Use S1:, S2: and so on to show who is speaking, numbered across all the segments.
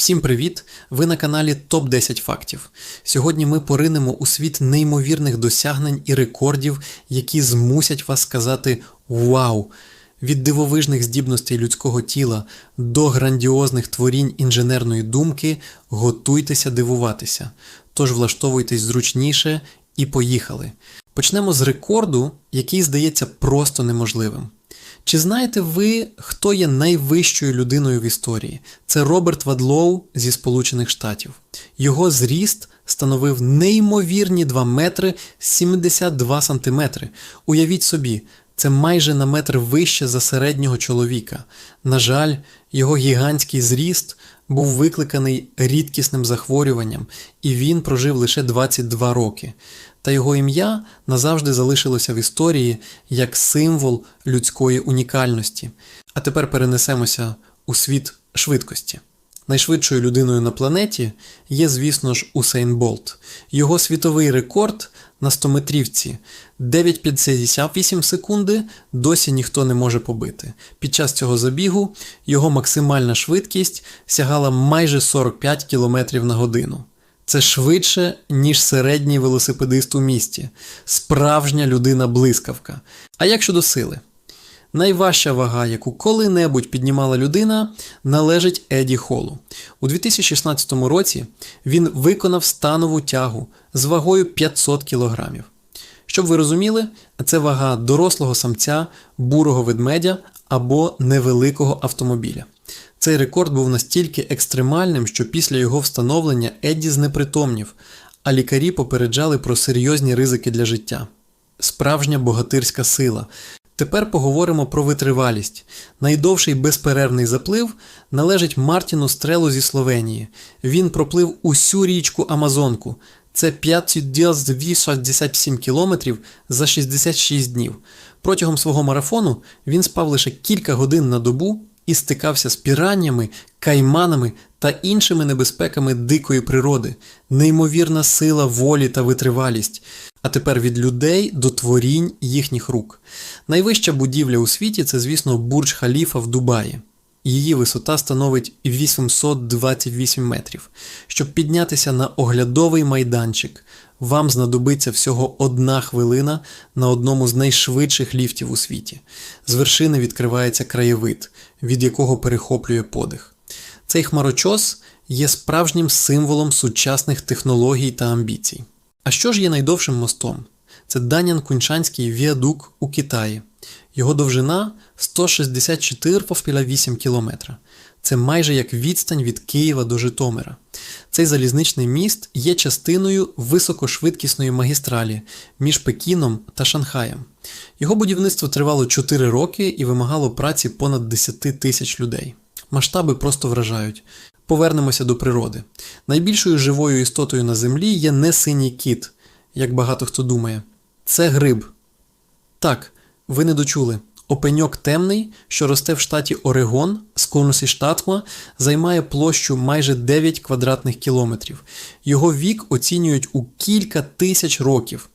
S1: Всім привіт! Ви на каналі Топ 10 фактів. Сьогодні ми поринемо у світ неймовірних досягнень і рекордів, які змусять вас сказати Вау! Від дивовижних здібностей людського тіла до грандіозних творінь інженерної думки готуйтеся дивуватися. Тож влаштовуйтесь зручніше і поїхали. Почнемо з рекорду, який здається просто неможливим. Чи знаєте ви, хто є найвищою людиною в історії? Це Роберт Вадлоу зі Сполучених Штатів. Його зріст становив неймовірні 2 метри 72 сантиметри. Уявіть собі, це майже на метр вище за середнього чоловіка. На жаль, його гігантський зріст був викликаний рідкісним захворюванням, і він прожив лише 22 роки. Та його ім'я назавжди залишилося в історії як символ людської унікальності. А тепер перенесемося у світ швидкості. Найшвидшою людиною на планеті є, звісно ж, Усейн Болт. Його світовий рекорд на 100-метрівці 9,58 секунди досі ніхто не може побити. Під час цього забігу його максимальна швидкість сягала майже 45 км на годину. Це швидше, ніж середній велосипедист у місті, справжня людина-блискавка. А як щодо сили? Найважча вага, яку коли-небудь піднімала людина, належить Еді Холу. У 2016 році він виконав станову тягу з вагою 500 кг. Щоб ви розуміли, це вага дорослого самця, бурого ведмедя або невеликого автомобіля. Цей рекорд був настільки екстремальним, що після його встановлення Едді знепритомнів, а лікарі попереджали про серйозні ризики для життя. Справжня богатирська сила. Тепер поговоримо про витривалість. Найдовший безперервний заплив належить Мартіну Стрелу зі Словенії. Він проплив усю річку Амазонку. Це 5,67 кілометрів за 66 днів. Протягом свого марафону він спав лише кілька годин на добу і стикався з піраннями, кайманами та іншими небезпеками дикої природи, неймовірна сила волі та витривалість. А тепер від людей до творінь їхніх рук. Найвища будівля у світі це, звісно, Бурдж Халіфа в Дубаї. Її висота становить 828 метрів. Щоб піднятися на оглядовий майданчик, вам знадобиться всього одна хвилина на одному з найшвидших ліфтів у світі. З вершини відкривається краєвид, від якого перехоплює подих. Цей хмарочос є справжнім символом сучасних технологій та амбіцій. А що ж є найдовшим мостом? Це Данян-Куньшанський віадук у Китаї. Його довжина 164,8 км. Це майже як відстань від Києва до Житомира. Цей залізничний міст є частиною високошвидкісної магістралі між Пекіном та Шанхаєм. Його будівництво тривало 4 роки і вимагало праці понад 10 тисяч людей. Масштаби просто вражають. Повернемося до природи. Найбільшою живою істотою на землі є не синій кіт, як багато хто думає. Це гриб. Так, ви не дочули. Опеньок темний, що росте в штаті Орегон з конусі штатма, займає площу майже 9 квадратних кілометрів. Його вік оцінюють у кілька тисяч років,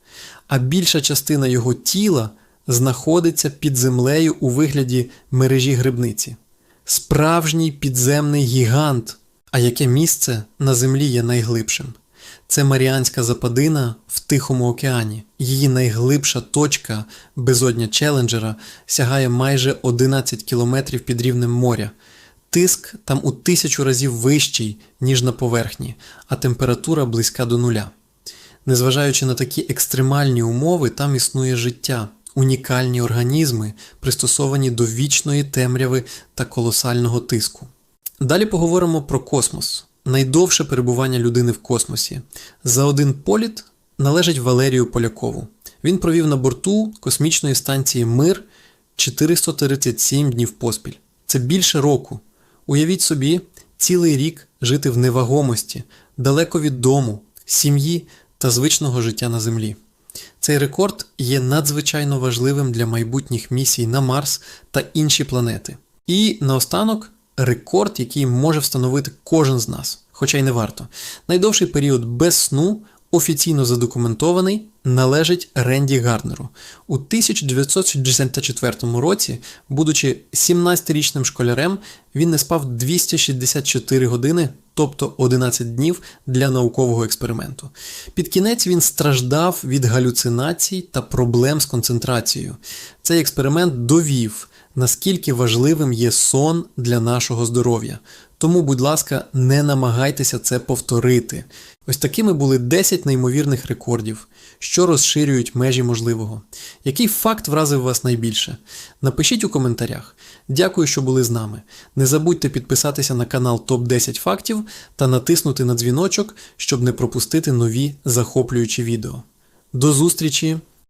S1: а більша частина його тіла знаходиться під землею у вигляді мережі грибниці. Справжній підземний гігант. А яке місце на землі є найглибшим? Це Маріанська Западина в Тихому океані. Її найглибша точка безодня Челенджера сягає майже 11 кілометрів під рівнем моря. Тиск там у тисячу разів вищий, ніж на поверхні, а температура близька до нуля. Незважаючи на такі екстремальні умови, там існує життя, унікальні організми, пристосовані до вічної темряви та колосального тиску. Далі поговоримо про космос найдовше перебування людини в космосі. За один політ належить Валерію Полякову. Він провів на борту космічної станції Мир 437 днів поспіль. Це більше року. Уявіть собі, цілий рік жити в невагомості, далеко від дому, сім'ї та звичного життя на землі. Цей рекорд є надзвичайно важливим для майбутніх місій на Марс та інші планети. І наостанок рекорд, який може встановити кожен з нас, хоча й не варто. Найдовший період без сну офіційно задокументований належить Ренді Гарднеру. У 1964 році, будучи 17-річним школярем, він не спав 264 години тобто 11 днів для наукового експерименту. Під кінець він страждав від галюцинацій та проблем з концентрацією. Цей експеримент довів, наскільки важливим є сон для нашого здоров'я. Тому, будь ласка, не намагайтеся це повторити. Ось такими були 10 неймовірних рекордів, що розширюють межі можливого. Який факт вразив вас найбільше? Напишіть у коментарях. Дякую, що були з нами. Не забудьте підписатися на канал Топ 10 фактів та натиснути на дзвіночок, щоб не пропустити нові захоплюючі відео. До зустрічі!